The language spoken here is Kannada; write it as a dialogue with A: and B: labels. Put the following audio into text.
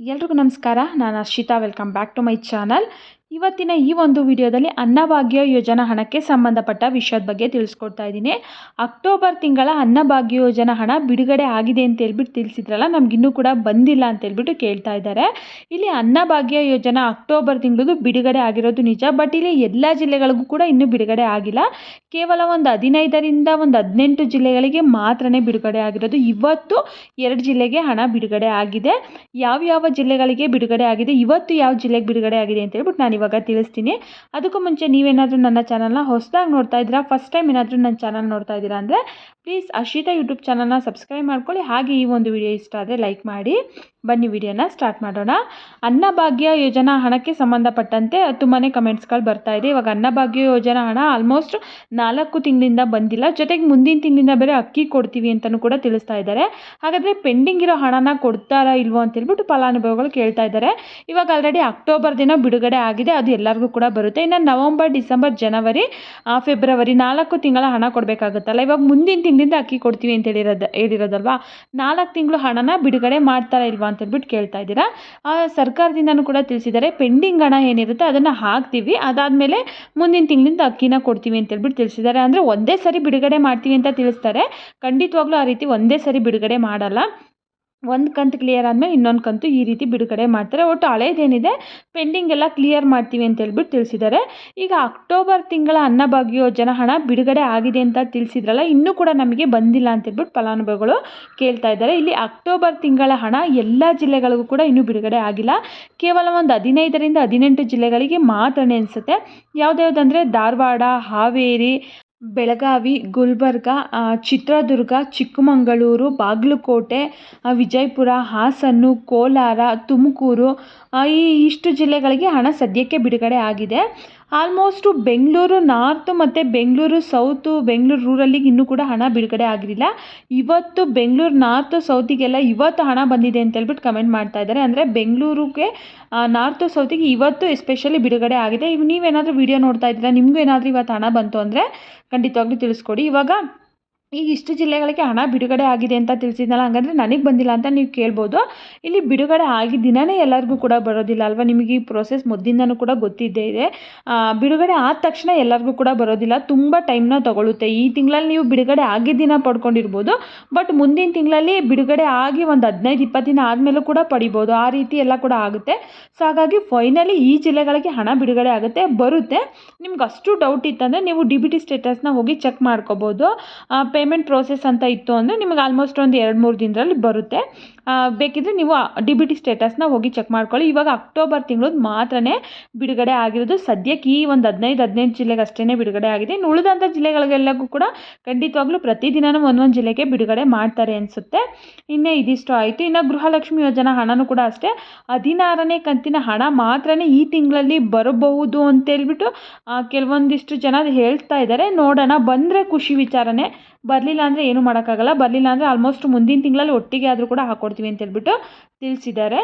A: ಎಲ್ರಿಗೂ ನಮಸ್ಕಾರ. ನಾನು Arshita welcome back to my channel ಇವತ್ತಿನ ಈ ಒಂದು ವಿಡಿಯೋದಲ್ಲಿ ಅನ್ನಭಾಗ್ಯ ಯೋಜನಾ ಹಣಕ್ಕೆ ಸಂಬಂಧಪಟ್ಟ ವಿಷಯದ ಬಗ್ಗೆ ತಿಳಿಸ್ಕೊಡ್ತಾ ಇದ್ದೀನಿ. ಅಕ್ಟೋಬರ್ ತಿಂಗಳ ಅನ್ನಭಾಗ್ಯ ಯೋಜನಾ ಹಣ ಬಿಡುಗಡೆ ಆಗಿದೆ ಅಂತ ಹೇಳ್ಬಿಟ್ಟು ತಿಳಿಸಿದ್ರಲ್ಲ ನಮಗಿನ್ನೂ ಕೂಡ ಬಂದಿಲ್ಲ ಅಂತ ಹೇಳ್ಬಿಟ್ಟು ಕೇಳ್ತಾ ಇದ್ದಾರೆ. ಇಲ್ಲಿ ಅನ್ನಭಾಗ್ಯ ಯೋಜನಾ ಅಕ್ಟೋಬರ್ ತಿಂಗಳದು ಬಿಡುಗಡೆ ಆಗಿರೋದು ನಿಜ, ಬಟ್ ಇಲ್ಲಿ ಎಲ್ಲ ಜಿಲ್ಲೆಗಳಿಗೂ ಕೂಡ ಇನ್ನೂ ಬಿಡುಗಡೆ ಆಗಿಲ್ಲ. ಕೇವಲ ಒಂದು ಹದಿನೈದರಿಂದ ಒಂದು ಹದಿನೆಂಟು ಜಿಲ್ಲೆಗಳಿಗೆ ಮಾತ್ರನೇ ಬಿಡುಗಡೆ ಆಗಿರೋದು. ಇವತ್ತು ಎರಡು ಜಿಲ್ಲೆಗೆ ಹಣ ಬಿಡುಗಡೆ ಆಗಿದೆ. ಯಾವ್ಯಾವ ಜಿಲ್ಲೆಗಳಿಗೆ ಬಿಡುಗಡೆ ಆಗಿದೆ, ಇವತ್ತು ಯಾವ ಜಿಲ್ಲೆಗೆ ಬಿಡುಗಡೆ ಆಗಿದೆ ಅಂತ ಹೇಳ್ಬಿಟ್ಟು ನಾನು ಇವಾಗ ತಿಳಿಸ್ತೀನಿ. ಅದಕ್ಕೂ ಮುಂಚೆ ನೀವೇನಾದರೂ ನನ್ನ ಚಾನಲ್ನ ಹೊಸದಾಗಿ ನೋಡ್ತಾ ಇದ್ದೀರಾ, ಫಸ್ಟ್ ಟೈಮ್ ಏನಾದರೂ ನನ್ನ ಚಾನಲ್ ನೋಡ್ತಾ ಇದ್ದೀರಾ ಅಂದರೆ ಪ್ಲೀಸ್ ಅಶಿತಾ ಯೂಟ್ಯೂಬ್ ಚಾನಲ್ನ ಸಬ್ಸ್ಕ್ರೈಬ್ ಮಾಡ್ಕೊಳ್ಳಿ. ಹಾಗೆ ಈ ಒಂದು ವಿಡಿಯೋ ಇಷ್ಟ ಆದರೆ ಲೈಕ್ ಮಾಡಿ. ಬನ್ನಿ, ವಿಡಿಯೋನ ಸ್ಟಾರ್ಟ್ ಮಾಡೋಣ. ಅನ್ನಭಾಗ್ಯ ಯೋಜನಾ ಹಣಕ್ಕೆ ಸಂಬಂಧಪಟ್ಟಂತೆ ತುಂಬಾ ಕಮೆಂಟ್ಸ್ಗಳು ಬರ್ತಾ ಇದೆ. ಇವಾಗ ಅನ್ನಭಾಗ್ಯ ಯೋಜನಾ ಹಣ ಆಲ್ಮೋಸ್ಟ್ ನಾಲ್ಕು ತಿಂಗಳಿಂದ ಬಂದಿಲ್ಲ. ಜೊತೆಗೆ ಮುಂದಿನ ತಿಂಗಳಿಂದ ಬೇರೆ ಅಕ್ಕಿ ಕೊಡ್ತೀವಿ ಅಂತಲೂ ಕೂಡ ತಿಳಿಸ್ತಾ ಇದ್ದಾರೆ. ಹಾಗಾದರೆ ಪೆಂಡಿಂಗ್ ಇರೋ ಹಣನ ಕೊಡ್ತಾರಾ ಇಲ್ವೋ ಅಂತ ಹೇಳ್ಬಿಟ್ಟು ಫಲಾನುಭವಿಗಳು ಕೇಳ್ತಾ ಇದ್ದಾರೆ. ಇವಾಗ ಆಲ್ರೆಡಿ ಅಕ್ಟೋಬರ್ ದಿನ ಬಿಡುಗಡೆ ಆಗಿದೆ. ಅದು ಎಲ್ಲರಿಗೂ ಕೂಡ ಬರುತ್ತೆ. ಇನ್ನು ನವಂಬರ್, ಡಿಸೆಂಬರ್, ಜನವರಿ ಫೆಬ್ರವರಿ ನಾಲ್ಕು ತಿಂಗಳ ಹಣ ಕೊಡಬೇಕಾಗುತ್ತಲ್ಲ. ಇವಾಗ ಮುಂದಿನ ತಿಂಗಳಿಂದ ಅಕ್ಕಿ ಕೊಡ್ತೀವಿ ಅಂತ ಹೇಳಿರೋದು, ಹೇಳಿರೋದಲ್ವಾ? ನಾಲ್ಕು ತಿಂಗಳು ಹಣನ ಬಿಡುಗಡೆ ಮಾಡ್ತಾರಾ ಇಲ್ವಾ ಅಂತ ಹೇಳ್ಬಿಟ್ಟು ಕೇಳ್ತಾ ಇದ್ದೀರಾ. ಸರ್ಕಾರದಿಂದನೂ ಕೂಡ ತಿಳಿಸಿದ್ದಾರೆ. ಪೆಂಡಿಂಗ್ ಹಣ ಏನಿರುತ್ತೆ ಅದನ್ನು ಹಾಕ್ತೀವಿ. ಅದಾದಮೇಲೆ ಮುಂದಿನ ತಿಂಗಳಿಂದ ಅಕ್ಕಿನ ಕೊಡ್ತೀವಿ ಅಂತ ಹೇಳ್ಬಿಟ್ಟು ತಿಳಿಸಿದ್ದಾರೆ ಅಂದರೆ ಒಂದೇ ಸರಿ ಬಿಡುಗಡೆ ಮಾಡ್ತೀವಿ ಅಂತ ತಿಳಿಸ್ತಾರೆ. ಖಂಡಿತವಾಗ್ಲೂ ಆ ರೀತಿ ಒಂದೇ ಸರಿ ಬಿಡುಗಡೆ ಮಾಡಲ್ಲ. ಒಂದು ಕಂತು ಕ್ಲಿಯರ್ ಆದಮೇಲೆ ಇನ್ನೊಂದು ಕಂತು ಈ ರೀತಿ ಬಿಡುಗಡೆ ಮಾಡ್ತಾರೆ. ಒಟ್ಟು ಹಳೇದೇನಿದೆ? ಪೆಂಡಿಂಗ್ ಎಲ್ಲ ಕ್ಲಿಯರ್ ಮಾಡ್ತೀವಿ ಅಂತ ಹೇಳ್ಬಿಟ್ಟು ತಿಳಿಸಿದ್ದಾರೆ. ಈಗ ಅಕ್ಟೋಬರ್ ತಿಂಗಳ ಅನ್ನಭಾಗ್ಯ ಯೋಜನೆ ಹಣ ಬಿಡುಗಡೆ ಆಗಿದೆ ಅಂತ ತಿಳಿಸಿದ್ರಲ್ಲ, ಇನ್ನೂ ಕೂಡ ನಮಗೆ ಬಂದಿಲ್ಲ ಅಂತ ಹೇಳ್ಬಿಟ್ಟು ಫಲಾನುಭವಿಗಳು ಕೇಳ್ತಾ ಇದ್ದಾರೆ. ಇಲ್ಲಿ ಅಕ್ಟೋಬರ್ ತಿಂಗಳ ಹಣ ಎಲ್ಲ ಜಿಲ್ಲೆಗಳಿಗೂ ಕೂಡ ಇನ್ನೂ ಬಿಡುಗಡೆ ಆಗಿಲ್ಲ. ಕೇವಲ ಒಂದು ಹದಿನೈದರಿಂದ ಹದಿನೆಂಟು ಜಿಲ್ಲೆಗಳಿಗೆ ಮಾತ್ರ ಅನಿಸುತ್ತೆ. ಯಾವುದ್ಯಾವುದಂದರೆ ಧಾರವಾಡ, ಹಾವೇರಿ ಬೆಳಗಾವಿ, ಗುಲ್ಬರ್ಗ ಚಿತ್ರದುರ್ಗ, ಚಿಕ್ಕಮಗಳೂರು, ಬಾಗಲಕೋಟೆ ವಿಜಯಪುರ, ಹಾಸನ, ಕೋಲಾರ, ತುಮಕೂರು ಈ ಇಷ್ಟು ಜಿಲ್ಲೆಗಳಿಗೆ ಹಣ ಸದ್ಯಕ್ಕೆ ಬಿಡುಗಡೆ ಆಗಿದೆ. ಆಲ್ಮೋಸ್ಟು ಬೆಂಗಳೂರು ನಾರ್ತು ಮತ್ತು ಬೆಂಗಳೂರು ಸೌತು, ಬೆಂಗಳೂರು ರೂರಲ್ಲಿಗೆ ಇನ್ನೂ ಕೂಡ ಹಣ ಬಿಡುಗಡೆ ಆಗಿರಲಿಲ್ಲ. ಇವತ್ತು ಬೆಂಗಳೂರು ನಾರ್ತು ಸೌತಿಗೆಲ್ಲ ಇವತ್ತು ಹಣ ಬಂದಿದೆ ಅಂತ ಹೇಳ್ಬಿಟ್ಟು ಕಮೆಂಟ್ ಮಾಡ್ತಾ ಇದ್ದಾರೆ. ಅಂದರೆ ಬೆಂಗಳೂರಿಗೆ ನಾರ್ತು ಸೌತಿಗೆ ಇವತ್ತು ಎಸ್ಪೆಷಲಿ ಬಿಡುಗಡೆ ಆಗಿದೆ. ಇವು ನೀವೇನಾದರೂ ವಿಡಿಯೋ ನೋಡ್ತಾ ಇದ್ದೀರಾ? ನಿಮಗೂ ಏನಾದರೂ ಇವತ್ತು ಹಣ ಬಂತು ಅಂದರೆ ಖಂಡಿತವಾಗ್ಲೂ ತಿಳಿಸ್ಕೊಡಿ. ಇವಾಗ ಈಗ ಇಷ್ಟು ಜಿಲ್ಲೆಗಳಿಗೆ ಹಣ ಬಿಡುಗಡೆ ಆಗಿದೆ ಅಂತ ತಿಳಿಸಿದ್ನಲ್ಲ, ಹಾಗಾದರೆ ನನಗೆ ಬಂದಿಲ್ಲ ಅಂತ ನೀವು ಕೇಳ್ಬೋದು. ಇಲ್ಲಿ ಬಿಡುಗಡೆ ಆಗಿದ್ದ ದಿನವೇ ಎಲ್ಲರಿಗೂ ಕೂಡ ಬರೋದಿಲ್ಲ ಅಲ್ವಾ? ನಿಮಗೆ ಈ ಪ್ರೊಸೆಸ್ ಮೊದಲಿಂದನೂ ಕೂಡ ಗೊತ್ತಿದ್ದೇ ಇದೆ. ಬಿಡುಗಡೆ ಆದ ತಕ್ಷಣ ಎಲ್ಲರಿಗೂ ಕೂಡ ಬರೋದಿಲ್ಲ. ತುಂಬ ಟೈಮ್ನ ತಗೊಳ್ಳುತ್ತೆ ಈ ತಿಂಗಳಲ್ಲಿ ನೀವು ಬಿಡುಗಡೆ ಆಗಿದ್ದ ದಿನ ಪಡ್ಕೊಂಡಿರ್ಬೋದು, ಬಟ್ ಮುಂದಿನ ತಿಂಗಳಲ್ಲಿ ಬಿಡುಗಡೆ ಆಗಿ ಒಂದು ಹದಿನೈದು ಇಪ್ಪತ್ತು ದಿನ ಆದಮೇಲೂ ಕೂಡ ಪಡಿಬೋದು. ಆ ರೀತಿ ಎಲ್ಲ ಕೂಡ ಆಗುತ್ತೆ. ಸೊ ಹಾಗಾಗಿ ಫೈನಲಿ ಈ ಜಿಲ್ಲೆಗಳಿಗೆ ಹಣ ಬಿಡುಗಡೆ ಆಗುತ್ತೆ, ಬರುತ್ತೆ. ನಿಮ್ಗೆ ಅಷ್ಟು ಡೌಟ್ ಇತ್ತಂದರೆ ನೀವು ಡಿ ಬಿ ಟಿ ಸ್ಟೇಟಸ್ನ ಹೋಗಿ ಚೆಕ್ ಮಾಡ್ಕೋಬೋದು. ಪೇಮೆಂಟ್ ಪ್ರೋಸೆಸ್ ಅಂತ ಇತ್ತು ಅಂದರೆ ನಿಮಗೆ ಆಲ್ಮೋಸ್ಟ್ ಒಂದು ಎರಡು ಮೂರು ದಿನದಲ್ಲಿ ಬರುತ್ತೆ. ಬೇಕಿದ್ರೆ ನೀವು ಡಿ ಬಿ ಟಿ ಸ್ಟೇಟಸ್ನ ಹೋಗಿ ಚೆಕ್ ಮಾಡ್ಕೊಳ್ಳಿ. ಇವಾಗ ಅಕ್ಟೋಬರ್ ತಿಂಗಳದ್ದು ಮಾತ್ರನೇ ಬಿಡುಗಡೆ ಆಗಿರೋದು. ಸದ್ಯಕ್ಕೆ ಈ ಒಂದು ಹದಿನೈದು ಹದಿನೈದು ಜಿಲ್ಲೆಗೆ ಅಷ್ಟೇ ಬಿಡುಗಡೆ ಆಗಿದೆ. ಇನ್ನು ಉಳಿದಂಥ ಜಿಲ್ಲೆಗಳಿಗೆಲ್ಲಗೂ ಕೂಡ ಖಂಡಿತವಾಗ್ಲೂ ಪ್ರತಿದಿನನೂ ಒಂದೊಂದು ಜಿಲ್ಲೆಗೆ ಬಿಡುಗಡೆ ಮಾಡ್ತಾರೆ ಅನಿಸುತ್ತೆ. ಇನ್ನೇ ಇದಿಷ್ಟು ಆಯಿತು. ಇನ್ನು ಗೃಹಲಕ್ಷ್ಮಿ ಯೋಜನಾ ಹಣನೂ ಕೂಡ ಅಷ್ಟೇ. ಹದಿನಾರನೇ ಕಂತಿನ ಹಣ ಮಾತ್ರನೇ ಈ ತಿಂಗಳಲ್ಲಿ ಬರಬಹುದು ಅಂತೇಳ್ಬಿಟ್ಟು ಕೆಲವೊಂದಿಷ್ಟು ಜನ ಹೇಳ್ತಾ ಇದ್ದಾರೆ ನೋಡೋಣ. ಬಂದರೆ ಖುಷಿ ವಿಚಾರನೇ. ಬರಲಿಲ್ಲ ಅಂದರೆ ಏನು ಮಾಡೋಕ್ಕಾಗಲ್ಲ. ಬರಲಿಲ್ಲ ಅಂದರೆ ಆಲ್ಮೋಸ್ಟ್ ಮುಂದಿನ ತಿಂಗಳಲ್ಲಿ ಒಟ್ಟಿಗೆ ಆದರೂ ಕೂಡ ಹಾಕ್ಕೊಡ್ತೀವಿ ಅಂತ ಹೇಳ್ಬಿಟ್ಟು ತಿಳಿಸಿದ್ದಾರೆ.